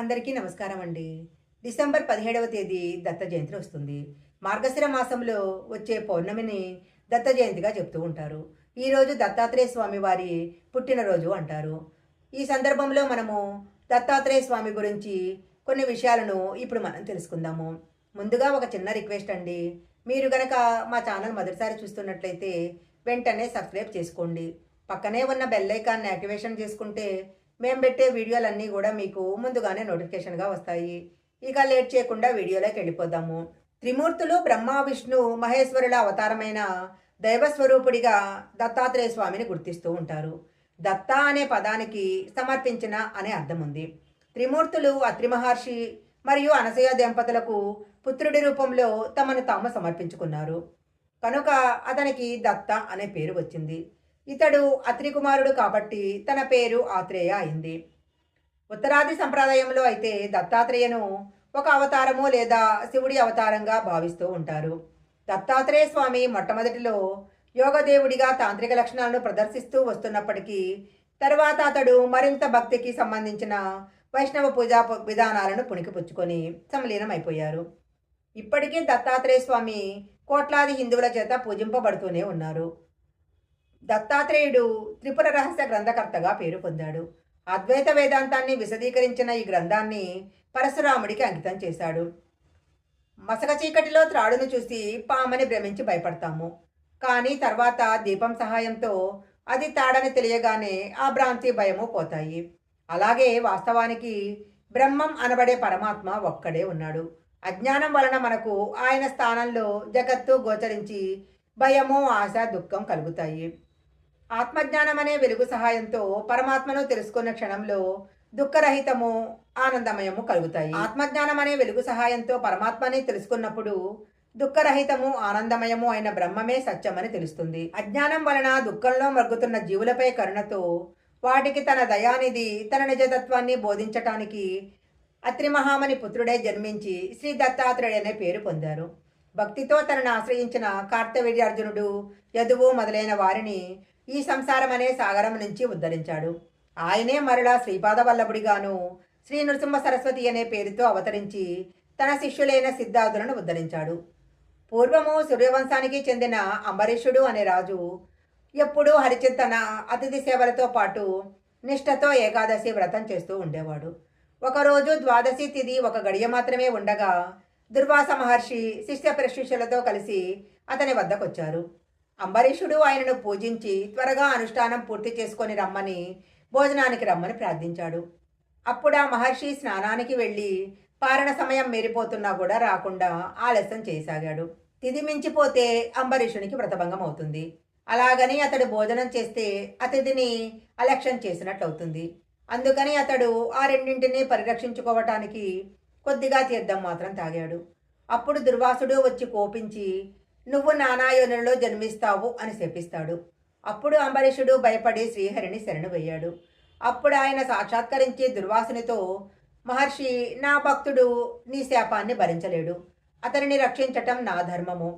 అందరికీ నమస్కారం అండి. డిసెంబర్ పదిహేడవ తేదీ దత్త జయంతి వస్తుంది. మార్గశిర మాసంలో వచ్చే పౌర్ణమిని దత్త జయంతిగా చెప్తూ ఉంటారు. ఈరోజు దత్తాత్రేయ స్వామి వారి పుట్టినరోజు అంటారు. ఈ సందర్భంలో మనము దత్తాత్రేయ స్వామి గురించి కొన్ని విషయాలను ఇప్పుడు మనం తెలుసుకుందాము. ముందుగా ఒక చిన్న రిక్వెస్ట్ అండి. మీరు గనక మా ఛానల్ మొదటిసారి చూస్తున్నట్లయితే వెంటనే సబ్స్క్రైబ్ చేసుకోండి. పక్కనే ఉన్న బెల్ ఐకాన్ని యాక్టివేషన్ చేసుకుంటే మేము పెట్టే వీడియోలన్నీ కూడా మీకు ముందుగానే నోటిఫికేషన్గా వస్తాయి. ఇక లేట్ చేయకుండా వీడియోలోకి వెళ్ళిపోదాము. త్రిమూర్తులు బ్రహ్మ విష్ణు మహేశ్వరుల అవతారమైన దైవస్వరూపుడిగా దత్తాత్రేయ స్వామిని గుర్తిస్తూ ఉంటారు. దత్త అనే పదానికి సమర్పించిన అనే అర్థం ఉంది త్రిమూర్తులు అత్రి మహర్షి మరియు అనసూయ దంపతులకు పుత్రుడి రూపంలో తమను తాము సమర్పించుకున్నారు. కనుక అతనికి దత్త అనే పేరు వచ్చింది. ఇతడు అత్రికుమారుడు కాబట్టి తన పేరు ఆత్రేయ అయింది. ఉత్తరాది సంప్రదాయంలో అయితే దత్తాత్రేయను ఒక అవతారము లేదా శివుడి అవతారంగా భావిస్తూ ఉంటారు. దత్తాత్రేయ స్వామి మొట్టమొదటిలో యోగదేవుడిగా తాంత్రిక లక్షణాలను ప్రదర్శిస్తూ వస్తున్నప్పటికీ తర్వాత అతడు మరింత భక్తికి సంబంధించిన వైష్ణవ పూజా విధానాలను పుణికిపుచ్చుకొని అయిపోయారు ఇప్పటికీ దత్తాత్రేయ స్వామి కోట్లాది హిందువుల చేత పూజింపబడుతూనే ఉన్నారు. దత్తాత్రేయుడు త్రిపుర రహస్య గ్రంథకర్తగా పేరు పొందాడు. అద్వైత వేదాంతాన్ని విశదీకరించిన ఈ గ్రంథాన్ని పరశురాముడికి అంకితం చేశాడు. మసక చీకటిలో త్రాడును చూసి పామని భ్రమించి భయపడతాము. కానీ తర్వాత దీపం సహాయంతో అది తాడని తెలియగానే ఆ భ్రాంతి భయము పోతాయి. అలాగే వాస్తవానికి బ్రహ్మం అనబడే పరమాత్మ ఒక్కడే ఉన్నాడు. అజ్ఞానం వలన మనకు ఆయన స్థానంలో జగత్తు గోచరించి భయము ఆశ దుఃఖం కలుగుతాయి. ఆత్మజ్ఞానం అనే వెలుగు సహాయంతో పరమాత్మను తెలుసుకున్న క్షణంలో దుఃఖరహితము ఆనందమయము కలుగుతాయి. ఆత్మజ్ఞానం అనే వెలుగు సహాయంతో పరమాత్మని తెలుసుకున్నప్పుడు దుఃఖరహితము ఆనందమయము అయిన బ్రహ్మమే సత్యమని తెలుస్తుంది. అజ్ఞానం వలన దుఃఖంలో మరుగుతున్న జీవులపై కరుణతో వాటికి తన దయానిధి తన నిజతత్వాన్ని బోధించటానికి అత్రిమహామని పుత్రుడే జన్మించి శ్రీ దత్తాత్రేయుడు అనే పేరు పొందారు. భక్తితో తనను ఆశ్రయించిన కార్తవీర్యార్జునుడు యదువు మొదలైన వారిని ఈ సంసారం అనే సాగరం నుంచి ఉద్ధరించాడు. ఆయనే మరలా శ్రీపాద వల్లభుడిగాను శ్రీ నృసింహ సరస్వతి అనే పేరుతో అవతరించి తన శిష్యులైన సిద్ధార్థులను ఉద్ధరించాడు. పూర్వము సూర్యవంశానికి చెందిన అంబరీషుడు అనే రాజు ఎప్పుడూ హరిచింతన అతిథి సేవలతో పాటు నిష్ఠతో ఏకాదశి వ్రతం చేస్తూ ఉండేవాడు. ఒకరోజు ద్వాదశి తిథి ఒక గడియ మాత్రమే ఉండగా దుర్వాస మహర్షి శిష్య ప్రశిష్యులతో కలిసి అతని వద్దకొచ్చారు. అంబరీషుడు ఆయనను పూజించి త్వరగా అనుష్ఠానం పూర్తి చేసుకొని రమ్మని భోజనానికి రమ్మని ప్రార్థించాడు. అప్పుడు ఆ మహర్షి స్నానానికి వెళ్ళి పారణ సమయం మేరిపోతున్నా కూడా రాకుండా ఆలస్యం చేయసాగాడు తిది మించిపోతే అంబరీషునికి వ్రతభంగం అవుతుంది. అలాగని అతడు భోజనం చేస్తే అతిథిని అలక్ష్యం చేసినట్లవుతుంది. అందుకని అతడు ఆ రెండింటినీ పరిరక్షించుకోవటానికి కొద్దిగా తీర్థం మాత్రం తాగాడు. అప్పుడు దుర్వాసుడు వచ్చి కోపించి నువ్వు నానాయోనులలో జన్మిస్తావు అని శపిస్తాడు. అప్పుడు అంబరీషుడు భయపడి శ్రీహరిని శరణు వేయాడు అప్పుడు ఆయన సాక్షాత్కరించి దుర్వాసునితో మహర్షి నా భక్తుడు నీ శాపాన్ని భరించలేడు. అతనిని రక్షించటం నా ధర్మము.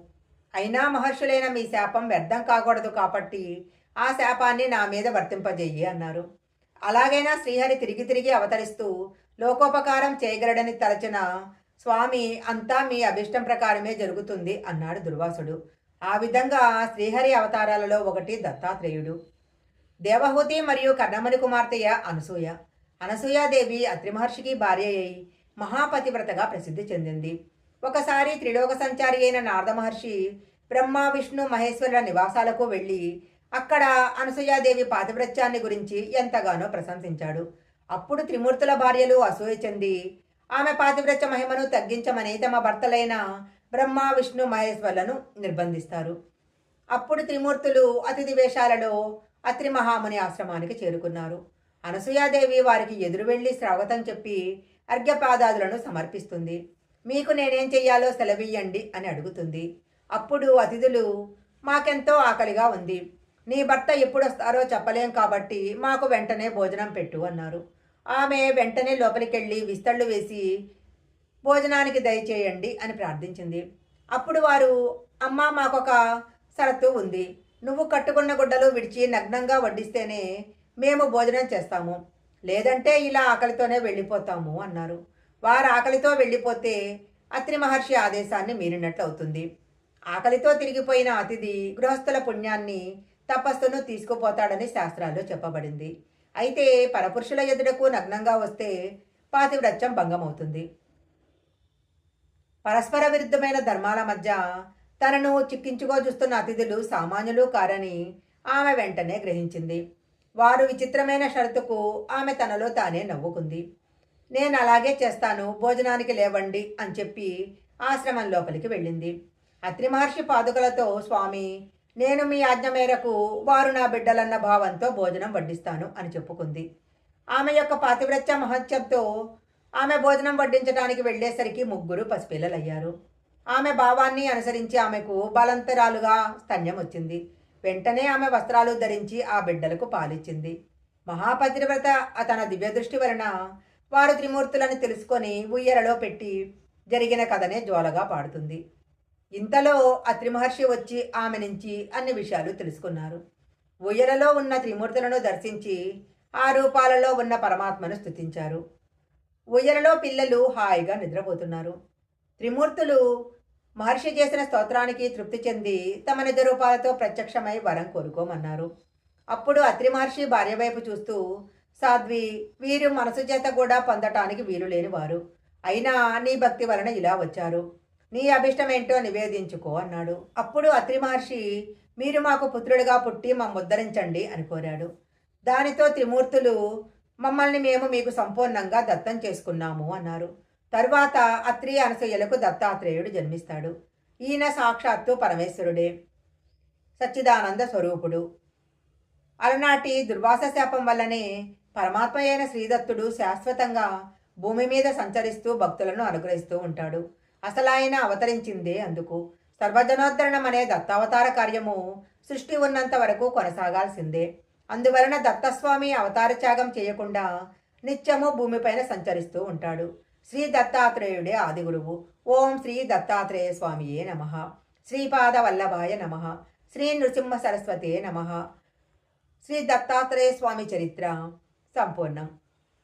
అయినా మహర్షులైన మీ శాపం వ్యర్థం కాకూడదు కాబట్టి ఆ శాపాన్ని నా మీద వర్తింపజేయి అన్నారు. అలాగైనా శ్రీహరి తిరిగి తిరిగి అవతరిస్తూ లోకోపకారం చేయగలడని తలచిన స్వామి అంతా మీ అభిష్టం ప్రకారమే జరుగుతుంది అన్నాడు దుర్వాసుడు. ఆ విధంగా శ్రీహరి అవతారాలలో ఒకటి దత్తాత్రేయుడు. దేవహూతి మరియు కర్ణమణి కుమార్తెయ అనసూయ. అనసూయాదేవి అత్రి మహర్షికి భార్య అయి మహాపతివ్రతగా ప్రసిద్ధి చెందింది. ఒకసారి త్రిలోక సంచారి అయిన నారద మహర్షి బ్రహ్మ విష్ణు మహేశ్వరుల నివాసాలకు వెళ్ళి అక్కడ అనసూయాదేవి పాతివ్రత్యాన్ని గురించి ఎంతగానో ప్రశంసించాడు. అప్పుడు త్రిమూర్తుల భార్యలు అసూయ చెంది ఆమె పాతివ్రత్య మహిమను తగ్గించమని తమ భర్తలైన బ్రహ్మ విష్ణు మహేశ్వరులను నిర్బంధిస్తారు. అప్పుడు త్రిమూర్తులు అతిథి వేషాలలో అత్రి మహాముని ఆశ్రమానికి చేరుకున్నారు. అనసూయాదేవి వారికి ఎదురు వెళ్ళి స్వాగతం చెప్పి అర్ఘ్యపాదాదులను సమర్పిస్తుంది. మీకు నేనేం చెయ్యాలో సెలవియ్యండి అని అడుగుతుంది. అప్పుడు అతిథులు మాకెంతో ఆకలిగా ఉంది. నీ భర్త ఎప్పుడు వస్తారో చెప్పలేం కాబట్టి మాకు వెంటనే భోజనం పెట్టు అన్నారు. ఆమె వెంటనే లోపలికెళ్ళి విస్తళ్ళు వేసి భోజనానికి దయచేయండి అని ప్రార్థించింది. అప్పుడు వారు అమ్మ మాకొక షరతు ఉంది. నువ్వు కట్టుకున్న గుడ్డలు విడిచి నగ్నంగా వడ్డిస్తేనే మేము భోజనం చేస్తాము. లేదంటే ఇలా ఆకలితోనే వెళ్ళిపోతాము అన్నారు. వారు ఆకలితో వెళ్ళిపోతే అత్రి మహర్షి ఆదేశాన్ని మీరినట్లు అవుతుంది. ఆకలితో తిరిగిపోయిన అతిథి గృహస్థుల పుణ్యాన్ని తపస్సును తీసుకుపోతాడని శాస్త్రాల్లో చెప్పబడింది. అయితే పరపురుషుల ఎదుటకు నగ్నంగా వస్తే పాతివ్రత్యం భంగమవుతుంది. పరస్పర విరుద్ధమైన ధర్మాల మధ్య తనను చిక్కించుకో చూస్తున్న అతిథులు సామాన్యులు కారని ఆమె వెంటనే గ్రహించింది. వారు విచిత్రమైన షరతుకు ఆమె తనలో తానే నవ్వుకుంది. నేను అలాగే చేస్తాను భోజనానికి లేవండి అని చెప్పి ఆశ్రమం లోపలికి వెళ్ళింది. అత్రి మహర్షి పాదుకలతో స్వామి నేను మీ ఆజ్ఞ మేరకు వారు నా బిడ్డలన్న భావంతో భోజనం వడ్డిస్తాను అని చెప్పుకుంది. ఆమె యొక్క పాతివ్రత్య మహత్యంతో ఆమె భోజనం వడ్డించడానికి వెళ్ళేసరికి ముగ్గురు పసిపిల్లలయ్యారు. ఆమె భావాన్ని అనుసరించి ఆమెకు బలంతరాలుగా స్తన్యం వచ్చింది. వెంటనే ఆమె వస్త్రాలు ధరించి ఆ బిడ్డలకు పాలిచ్చింది. మహాపతివ్రత తన దివ్య దృష్టి వలన వారు త్రిమూర్తులను తెలుసుకొని ఉయ్యరలో పెట్టి జరిగిన కథనే జోలగా పాడుతుంది. ఇంతలో ఆ త్రిమహర్షి వచ్చి ఆమె నుంచి అన్ని విషయాలు తెలుసుకున్నారు. ఉయ్యలలో ఉన్న త్రిమూర్తులను దర్శించి ఆ రూపాలలో ఉన్న పరమాత్మను స్థుతించారు ఉయ్యలలో పిల్లలు హాయిగా నిద్రపోతున్నారు. త్రిమూర్తులు మహర్షి చేసిన స్తోత్రానికి తృప్తి చెంది తమ నిజ రూపాలతో ప్రత్యక్షమై వరం కోరుకోమన్నారు. అప్పుడు అత్రి మహర్షి భార్య వైపు చూస్తూ సాధ్వి వీరు మనసు చేత కూడా పొందటానికి వీలు లేని వారు అయినా నీ భక్తి వలన ఇలా వచ్చారు. నీ అభిష్టం ఏంటో నివేదించుకో అన్నాడు. అప్పుడు అత్రి మహర్షి మీరు మాకు పుత్రుడిగా పుట్టి మమ్మ ఉద్ధరించండి అని కోరాడు. దానితో త్రిమూర్తులు మమ్మల్ని మేము మీకు సంపూర్ణంగా దత్తం చేసుకున్నాము అన్నారు. తరువాత అత్రి అనసూయలకు దత్తాత్రేయుడు జన్మిస్తాడు. ఈయన సాక్షాత్తు పరమేశ్వరుడే సచ్చిదానంద స్వరూపుడు. అలనాటి దుర్వాస శాపం వల్లనే పరమాత్మ అయిన శ్రీదత్తుడు శాశ్వతంగా భూమి మీద సంచరిస్తూ భక్తులను అనుగ్రహిస్తూ ఉంటాడు. అసలు ఆయన అవతరించిందే అందుకు. సర్వజనోద్ధరణం అనే దత్తావతార కార్యము సృష్టి ఉన్నంత వరకు కొనసాగాల్సిందే. అందువలన దత్తస్వామి అవతార త్యాగం చేయకుండా నిత్యము భూమిపైన సంచరిస్తూ ఉంటాడు. శ్రీ దత్తాత్రేయుడే ఆదిగురువు. ఓం శ్రీ దత్తాత్రేయ స్వామియే నమ. శ్రీపాద వల్లభాయ నమ. శ్రీ నృసింహ సరస్వతే నమ. శ్రీ దత్తాత్రేయ స్వామి చరిత్ర సంపూర్ణం.